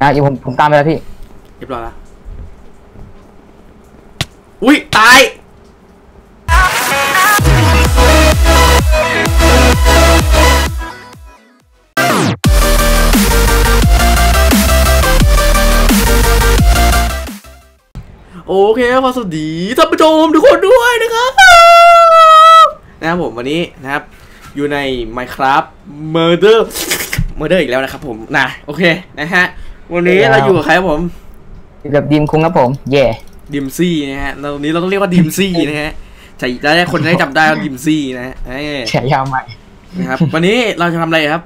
นะอีกผมผมตามไปแล้วพี่ เรียบร้อยแล้วอุ้ยตาย โอเคขอสวัสดีท่านผู้ชมทุกคนด้วยนะครับ นะครับผมวันนี้นะครับ อยู่ใน Minecraft Murder Murder อีกแล้วนะครับผมนะโอเคนะฮะ วันนี้เราอยู่กับใครครับผมอยู่กับดีมคุงครับผม เย่ดิมซี่นะฮะเราวันนี้เราต้องเรียกว่าดิมซี่นะฮะใช่จะได้คนจะได้จำได้ว่าดิมซี่นะฮะเอ้ยฉายาใหม่นะครับ วันนี้เราจะทำอะไรครับ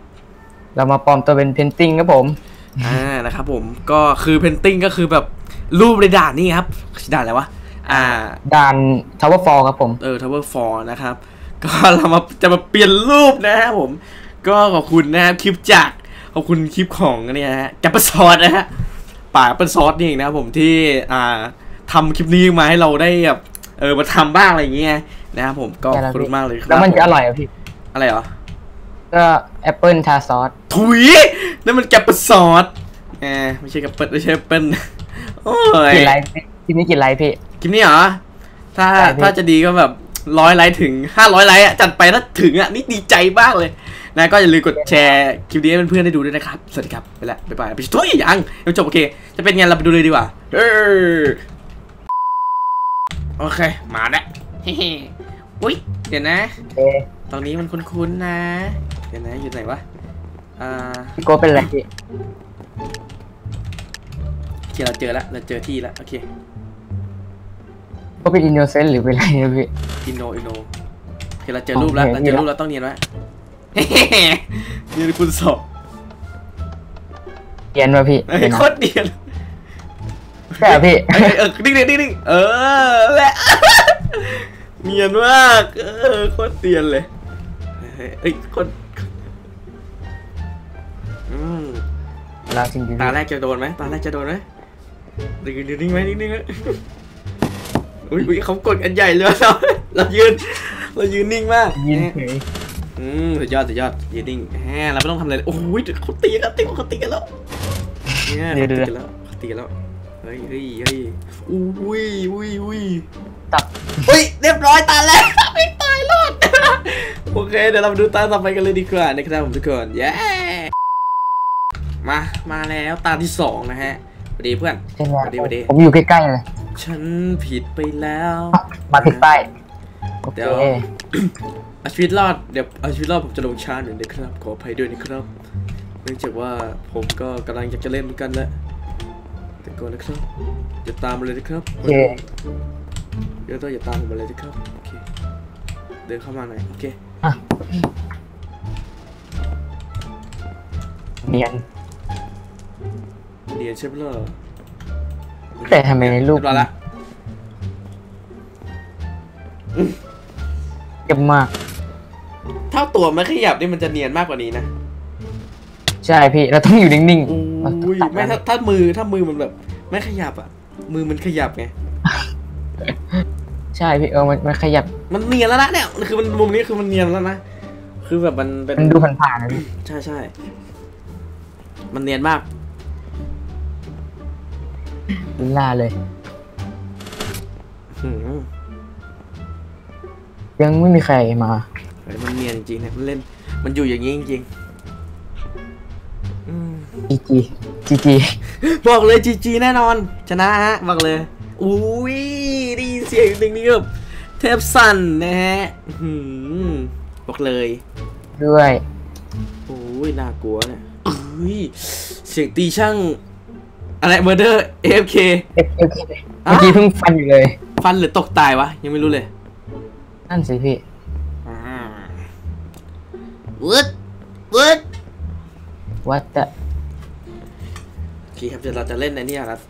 เรามาปลอมตัวเป็นเพนติงครับผม อ่านะครับผมก็คือเพนติ้งก็คือแบบรูปในด่านนี่ครับด่านอะไรวะอ่า ด่านทาวเวอร์ฟอลครับผมเออ Tower 4นะครับ ก็เรามาจะมาเปลี่ยนรูปนะครับผม ก็ขอบคุณนะครับคลิปจาก ขอบคุณคลิปของเนี่ยฮะแกปเปอร์ซอสนะฮะป่าแกปเปอร์ซอสนี่เองนะครับผมที่อ่าทำคลิปนี้มาให้เราได้แบบเออมาทำบ้างอะไรอย่างเงี้ยนะครับผมก็ขอบคุณมากเลยครับแล้วมันจะอร่อยเหรอพี่ อะไรเหรอ ก็แอปเปิลทาซอสถุยนั่นมันแกปเปอร์ซอสแหมไม่ใช่แกปเปิลไม่ใช่แอปเปิลโอ้ยกี่ไลค์พี่ทีนี้กี่ไลค์พี่คลิปนี้เหรอถ้าใช่พี่ถ้าจะดีก็แบบ ร้อยไลค์ถึงห้าร้อยไลค์อะจัดไปถ้าถึงอะนี่ดีใจมากเลยนะก็อย่าลืมกดแชร์คลิปนี้ให้เพื่อนๆได้ดูด้วยนะครับ สวัสดีครับ ไปละบ๊ายบายไปช่วยยังเดี๋ยวจบโอเค จะเป็นไงเราไปดูเลยดีกว่าเออโอเค มาแล้วเฮ้ๆอุ้ยเดี๋ยวนะเอ๊ะตรงนี้มันคุ้นๆนะ เดี๋ยวนะอยู่ไหนวะอ่าพี่โกเป็นอะไรพี่โอเคเราเจอแล้วเราเจอที่แล้วโอเค ก็เป็นอินโนเซนต์หรือเป็นอะไรนะพี่ อินโนอินโนโอเคเราเจอรูปแล้วโอเราเคเจอรูปนี่ละแล้วต้องเนียนไว้ เนียนคุณสอบเรียนว่าพี่เฮ้ยเป็นโคตรเนียนใช่เหรอพี่ เอ้ยเออนิ่งๆนิ่งๆเออแหละ เนียนมากเออโคตรเนียนเลยเฮ้ยเอ้ยโคตรอืม เราจริงจริงตาแรกจะโดนไหมตาแรกจะโดนไหมดึงดึงนิ่งไหมนิ่งๆไหม อุ้ยอุ้ยเขากดกันใหญ่เลยเราเรายืน เรายืนนิ่งมากยินเฉยอืมสุดยอดสุดยอดยืนนิ่งแฮะเราไม่ต้องทำอะไรเลยโอ้ยเขาตีกันตีกันเขาตีกันแล้วเนี่ยเขาตีกันแล้วเขาตีกันแล้วเฮ้ยเฮ้ยเฮ้ยอุ้ยอุ้ยอุ้ยตับเฮ้ยเรียบร้อยตาแล้วไม่ตายรอดโอเคเดี๋ยวเรามาดูตาต่อไปกันเลยดีกว่านะครับผมทุกคนเย้มามาแล้วตาที่สองนะฮะสวัสดีเพื่อนใช่ไหมสวัสดีสวัสดีผมอยู่ใกล้ๆเลย ฉันผิดไปแล้ว มาผิดป้ายโอเคเดี๋ยวเอาชีวิตรอดเดี๋ยวเอาชีวิตรอดผมจะลงช้าหน่อยนะครับ ขออภัยด้วยนะครับ เนื่องจากว่าผมก็กำลังอยากจะเล่นเหมือนกันแหละแต่ก่อนนะครับอย่าตามมาเลยนะครับโอเคเดี๋ยวต้องอย่าตามผมมาเลยนะครับโอเคเดินเข้ามาหน่อยโอเคอะเนียนเรียนใช่ไหมล่ะ แต่ทำไมในรูปเรียบร้อยละเก็บมาก ถ้าตัวไม่ขยับนี่มันจะเนียนมากกว่านี้นะใช่พี่เราต้องอยู่นิ่งอุ้ยไม่ถ้าถ้ามือถ้ามือมันแบบ ไม่ขยับอะ มือมันขยับไงใช่พี่เออมันมันขยับ มันเนียนแล้วนะเนี่ยคือมันมุมนี้คือมันเนียนแล้วนะคือแบบมันเป็นมันดูผ่านๆนะพี่ใช่ใช่มันเนียนมาก ล่าเลย หืมยังไม่มีใครมา เฮ้ยมันเนียนจริงๆเนี่ยมันเล่น มันอยู่อย่างนี้จริงๆอืม จีจีจีจีบอกเลยจีจีแน่นอน ชนะฮะบอกเลยอุ้ยไดีเสียงจริงนี่แบบเทปสั่นนะฮะอื้อหือบอกเลยด้วย โอ้ยน่ากลัวเนี่ยเอ้ยเสียงตีช่าง อะไรเมอร์เดอร์ AFK เอฟเอฟเมื่อกี้เพิ่งฟันอยู่เลย ฟันหรือตกตายวะ ยังไม่รู้เลย นั่นสิพี่วืดวืดวัดจะโอเคครับเดี๋ยวเราจะเล่นในนี่ครับ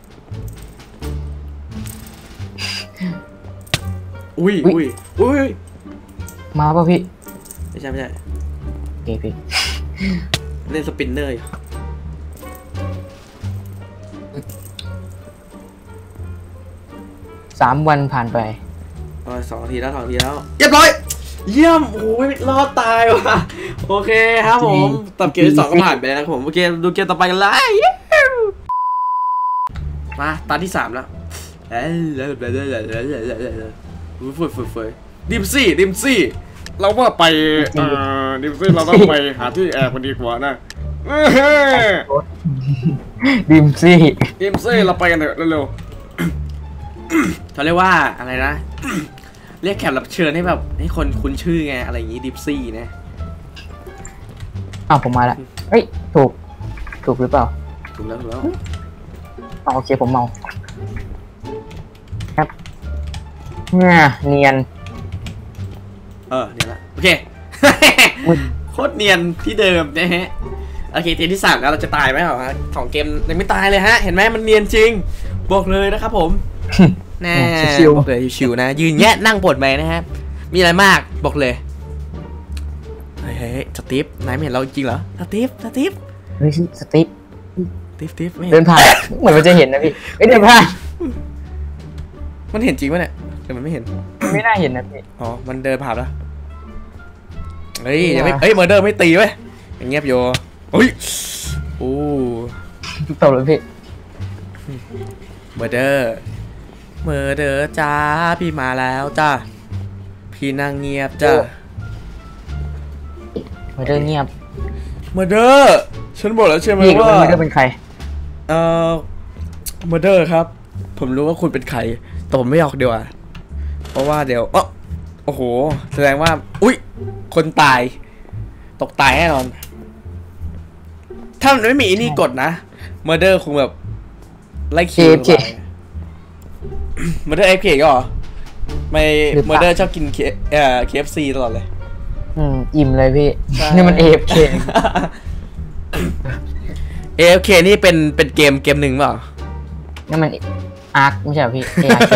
อุ้ยอุ้ยอุ้ยมาป่ะพี่ ไม่ใช่ไม่ใช่โอเคพี่ เล่นสปินเนอร์อยู่ สามวันผ่านไปเอาสองนาทีแล้วสองนาทีแล้วเรียบร้อย เยี่ยมโอ้ยรอดตายว่ะโอเคครับผมตับเกมที่สองก็ผ่านไปแล้วนะครับผมโอเคดูเกมต่อไปกันเลยมาตาที่สามแล้วเอ้ยฝึกฝึกฝึกดิมซี่ดิมซี่เราว่าไปเอ่อดิมซี่เราต้องไปหาที่แอบกันดีกว่านะเอ้ย ดิมซี่ดิมซี่เราไปกันเถอะเร็วๆเขาเรียกว่าอะไรนะ เรียกแขกรับเชิญให้แบบให้คนคุ้นชื่อไงอะไรอย่างงี้ดิมซี่นะอ้าวผมมาแล้วเฮ้ยถูก ถูกหรือเปล่า ถูกแล้วถูกแล้วอ๋อโอเคผมเมาครับเนี่ยเนียน เออเนี่ยละโอเคอุ๊ยโคตรเนียนที่เดิมนะฮะ โอเคเกมที่สามแล้วเราจะตายไหมเหรอฮะของเกมยังไม่ตายเลยฮะ เห็นไหมมันเนียนจริง บอกเลยนะครับผมแน่ชิวๆบอกเลยชิวๆนะ ยืนแยะนั่งปวดไหมนะฮะมีอะไรมากบอกเลยเฮ้ยเฮ้ยเฮ้ยสตีฟนายไม่เห็นเราจริงเหรอสตีฟสตีฟเฮ้ยสติปสตีฟสตีฟไม่เห็เดินนผ่านเหมือนมันจะเห็นนะพี่เอ้ยเดินผ่านมันเห็นจริงปะเนี่ยแต่มันไม่เห็นไม่น่าเห็นนะพี่อ๋อมันเดินผ่านแล้วเฮ้ยเนี่ยยังไม่เฮ้ยเมอร์เดอร์ไม่ตีเว้ยยังเงียบอยู่ เฮ้ยโอ้ตบเลยพี่เมอร์เดอร์เมอร์เดอร์จ้าพี่มาแล้วจ้าพี่นั่งเงียบจ้ามาเดินเงียบเมอร์เดอร์ฉันบอกแล้วใช่ไหมพี่รู้ว่าไหมว่าเป็นใครเอ่อเมอร์เดอร์ครับ ผมรู้ว่าคุณเป็นใครแต่ผมไม่ออกเดียวาเพราะว่าเดี๋ยวเอ้อโอ้โห แสดงว่า อุ๊ย คนตาย ตกตายแน่นอน ถ้ามันไม่มีอันนี่กดนะเมอร์เดอร์คงแบบไล่คิว AFK เมอร์เดอร์เอฟเคก็เหรอไม่หรือเปเมอล่าร์เดอร์ชอบกินเคเอ่อเคฟซีตลอดเลย อืม อิ่มเลยพี่ใช่นี่มันเอฟเค AFK นี่เป็นเป็นเกมเกมหนึ่งเปล่านี่มันอาร์คไม่ใช่เหรอพี่เออาร์เค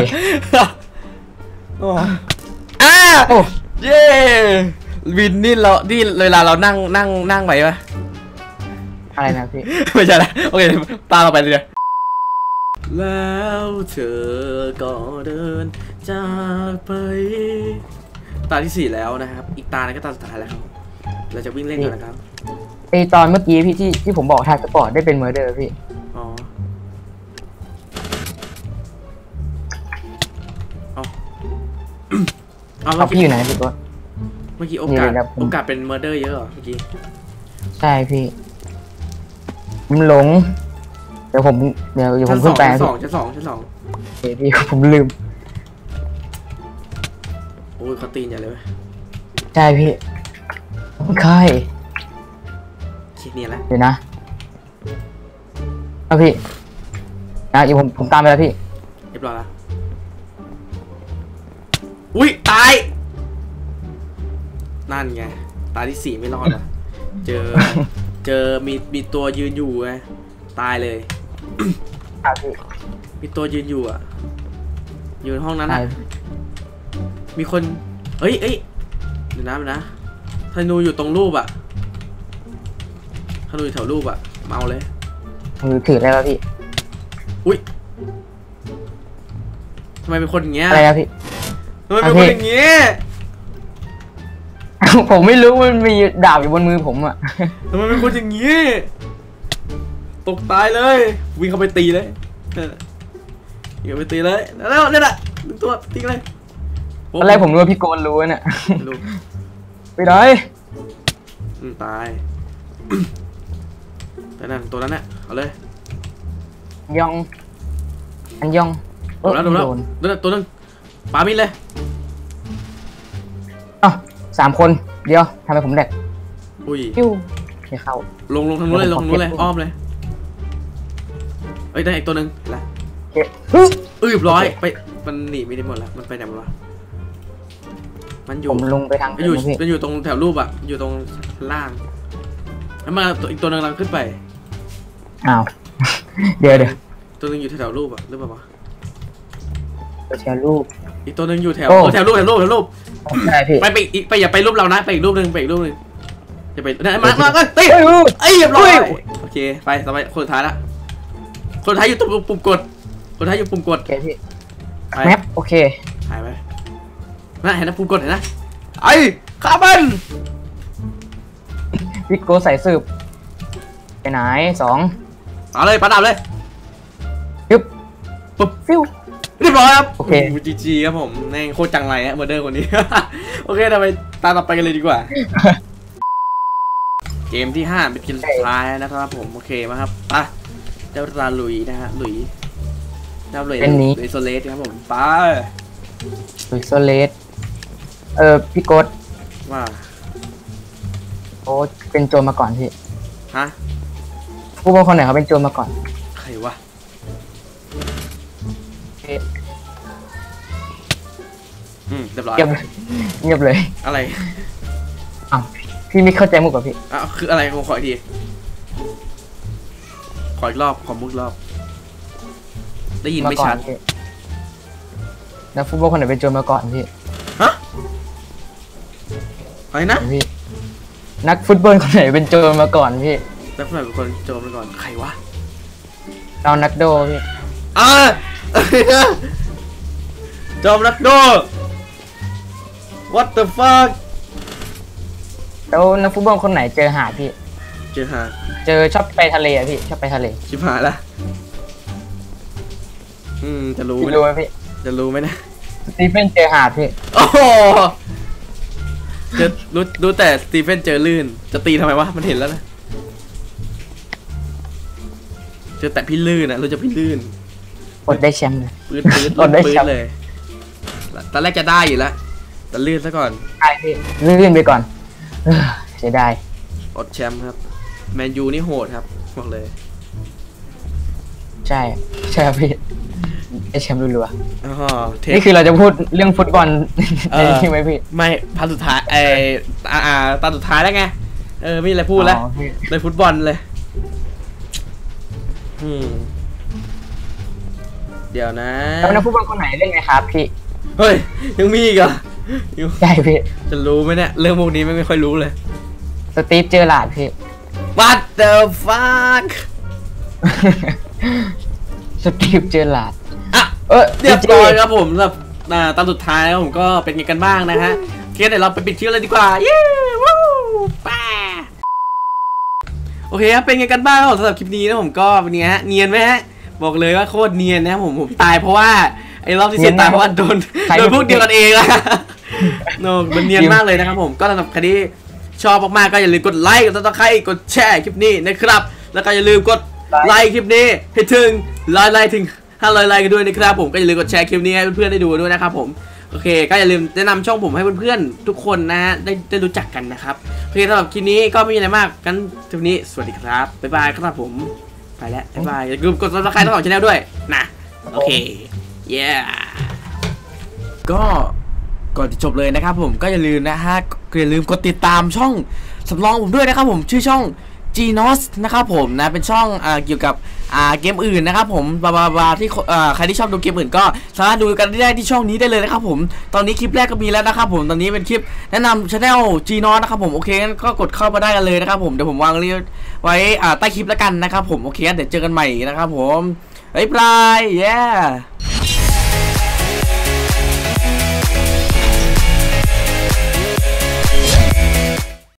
โอ้อ่าโอ้เย้วินนี่เรานี่เวลาเรานั่งนั่งนั่งไปปะ อะไรนะพี่ ไม่ใช่ละโอเคตามเราไปเลยแล้วเธอก็เดินจากไป ตาที่สี่แล้วนะครับ อีกตานึงก็ตาสุดท้ายแล้วครับ เราจะวิ่งเล่นกันนะครับไอตอนเมื่อกี้พี่ที่ที่ผมบอกทายสปอร์ตได้เป็นเมอร์เดอร์พี่ อ๋อ เอาเอาเอาเมื่อพี่กี้อยู่ไหนพี่ตัวเมื่อกี้โอกาสนี่เลยนะผมโอกาสเป็นเมอร์เดอร์เยอะเหรอเมื่อกี้ ใช่พี่ ผมหลง เดี๋ยวผมเดี๋ยวเดี๋ยวผชั้มนสขึ้อนงไปชั้นพี่สองชั้นสองชั้นสองโอเคพี่ผมลืม โอ้ยเขาตีนใหญ่เลยเว้ยใช่พี่ใช่คิดเนี่ยแหละเดี๋ยวนะเอาพี่ นะเดี๋ยวผมผมตามไปแล้วพี่ เรียบร้อยแล้วอุ้ยตาย นั่นไง ตาที่สี่ไม่รอดว่ะเจอ เจอมีมีตัวยืนอยู่ไงตายเลย ครับพี่มีตัวยืนอยู่อะ อยู่ในห้องนั้นใช่อะ มีคน เอ้ยเอ้ยเดี๋ยวนะเดี๋ยวนะธนูอยู่ตรงรูปอะธนูอยู่แถวรูปอะ เมาเลย มือถือได้แล้วพี่ อุ้ยทำไมเป็นคนอย่างเงี้ยอะไรนะพี่ ทำไมเป็นคนอย่างเงี้ย ผมไม่รู้มันมีดาบอยู่บนมือผมอะทำไมเป็นคนอย่างงี้ ตกตายเลย วิ่งเข้าไปตีเลยเออวิ่งเข้าไปตีเลยแล้วเนี่ยน่ะดึงตัวทิ้งเลยโตอนแรกผมรู้ว่าพี่โกนรู้น่ะไม่รู้ไปไหนอืมตายแต่นั่นตัวนั้นน่ะเอาเลยยองอันยองโดนแล้วโดนแล้วโดนโดนแล้วตัวนึงปามิดเลยอ้าว สามคนเดียวทำไมผมแดกอุ้ยปิ้วไม่เข้าลงลงทางนู้นเลยเดี๋ลยวงผมทางนู้นเลยขอเก็บอ้อมเลยเอ้ยได้อีกตัวหนึ่งเห็นละโอเคฮึบอืบร้อยโอเคไปมันหนีไม่ได้หมดแล้วมันไปไหนหมดวะมันอยู่ผมลงไปทางมันอยู่นู้นพี่มันอยู่ตรงแถวรูปอะอยู่ตรงล่างแล้วมาตัวอีกตัวหนึงกำลังขึ้นไปอ้าวเดี๋ยวเดี๋ยวตัวหนึงอยู่แถวรูปอะหรือเปล่าวะตัวแชร์รูป อีกตัวหนึงอยู่แถวโอ้ เออแถวรูปแถวรูปแถวรูปใช่พี่ไปไปอีกไปอย่าไปรูปเรานะไปอีกรูปหนึ่งไปอีกรูปหนึ่งอย่าไปเนี่ยมามาเอ้ยเฮ้ย เฮ้ยรูปเอ้ยเรียบร้อยเฮ้ย โอเคไปต่อไปคนสุดท้ายละคนสุดท้ายอยู่ตรงปุ่มกด คนสุดท้ายอยู่ปุ่มกดโอเคพี่ไปแมปโอเคหายไปน่าเห็นนะปุ่มกดเห็นนะไอ้ข้ามันวิกโกใส่สืบ ไปไหนสองเอาเลยปาดับเลยยึบปุ๊บฟิวเรียบร้อยครับโอเคจีจีครับผมแม่งโคตรจังไรฮะเมอร์เดอร์คนนี้ โอเคเราไปตามต่อไปกันเลยดีกว่า เกมที่ห้าเป็นเกมสุดท้ายนะครับผมโอเคมาครับไปะเจ้าตาหลุยนะฮะหลุยเจ้าหลุยเป็นนี้หลุยโซเลสครับผมไปหรือโซเลสเออพี่โกดว่าโอ้เป็นโจรมาก่อนพี่ฮะผู้บงคนไหนเขาเป็นโจรมาก่อน ใครวะเอ๊ะอืมเรียบร้อยเงียบเลยเงียบเลยอะไรอ้าวพี่ไม่เข้าใจมุกกับพี่อะคืออะไรผมขออีกทีขออีกรอบขอมุกอีกรอบ ได้ยินมาไม่ก่อชันดพี่แล้วฟุตบอลคนไหนเป็นโจรมาก่อนพี่ฮะอะไรนะพี่ นักฟุตบอลคนไหนเป็นโจรมาก่อนพี่แล้วคนไหนเป็นคนโจมไปก่อนใครวะเรานักโดพี่อ่าจอมรักโด What the fuck แล้วนักฟุตบอลคนไหนเจอหาพี่ เจอหาเจอชอบไปทะเลอะพี่ชอบไปทะเลชิบหายละอืมจะรู้พี่ไหมรู้ไหมพี่จะรู้ไหมนะสตีเฟนเจอหาดพี่โอ้โหจะรู้รู้แต่สตีเฟนเจอลื่น จะตีทำไมวะมันเห็นแล้วนะเจอแต่พี่ลื่นนะรู้จะพี่ลื่นอดได้แชมป์เลยปื๊ดปื๊ดเราได้ปื๊แชดมป์เลยตอนแรกจะได้อยู่แล้ว แต่ลื่นซะก่อนใช่พี่ลื่นไปก่อนเอ้อเสียดายอดแชมป์ครับ แมนยูนี่โหดครับบอกเลย ใช่ใช่ครับพี่ได้แชมป์รัวอ๋อเทๆนี่คือเราจะพูดเรื่องฟุตบอลเอในอที่ไหมพี่ ไม่พันสุดท้ายไออ่าอ่าตอนสุดท้ายแล้วไง เออไม่มีอะไรพูดแล้วอ๋อพี่เลยฟุตบอลเลย อืม เดี๋ยวนะแล้วนักฟุตบอลคนไหนเล่นไงครับพี่ เฮ้ย ยังมีอีกเหรอยัง ใช่พี่จะรู้ไหมเนี่ยเรื่องพวกนี้ไม่ไม่ค่อยรู้เลยสตีฟเจอร์ลาร์ดพี่ What the fuck สตีฟเจอร์ลาร์ดอะเออเรียบร้อยครับผมสำหรับอ่าตอนสุดท้ายครับผมก็เป็นไงกันบ้างนะฮะโอเคเดี๋ยวเราไปปิดคลิปเลยดีกว่าเย้วู้ป้าโอเคครับเป็นไงกันบ้างครับผมสำหรับคลิปนี้นะผมก็เป็นไงฮะเนียนไหมฮะบอกเลยว่าโคตรเนียนนะครับผมผมตายเพราะว่าไอ้รอบที่เสียตายเพราะว่าโดนโดนพวกเดียวกันเองอะ โนมันเนียนมากเลยนะครับผมก็สำหรับใครที่ชอบมากๆก็อย่าลืมกดไลค์กดติดตามกดแชร์คลิปนี้นะครับ แล้วก็อย่าลืมกดไลค์คลิปนี้ให้ถึงร้อยไลค์ถึง500ไลค์กันด้วยนะครับผมก็อย่าลืมกดแชร์คลิปนี้ให้เพื่อนๆได้ดูด้วยนะครับผมโอเค ก็อย่าลืมแนะนำช่องผมให้เพื่อนๆทุกคนนะฮะได้ได้รู้จักกันนะครับโอเคสำหรับคลิปนี้ก็ไม่มีอะไรมากกันคลิปนี้สวัสดีครับบ๊ายบายครับผมไปแล้วบ๊ายบายอย่าลืมกด subscribe ทั้งสองช่องด้วยนะโอเค yeah ก็ ก่อนจะจบเลยนะครับผมก็อย่าลืมนะฮะอย่าลืมกดติดตามช่องสำรองผมด้วยนะครับผมชื่อช่อง g n o s นะครับผมนะเป็นช่องอเกี่ยวกับเกมอื่นนะครับผมบาบาบาที่ใครที่ชอบดูเกมอื่นก็สามารถดูกันได้ที่ช่องนี้ได้เลยนะครับผมตอนนี้คลิปแรกก็มีแล้วนะครับผมตอนนี้เป็นคลิปแนะนำช anel g n o s นะครับผมโอเคงั้นก็กดเข้ามาได้กันเลยนะครับผมเดี๋ยวผมวางลิงก์ไว้ใต้คลิปแล้วกันนะครับผมโอเคเดี๋ยวเจอกันใหม่นะครับผมบ๊ายบาย yeah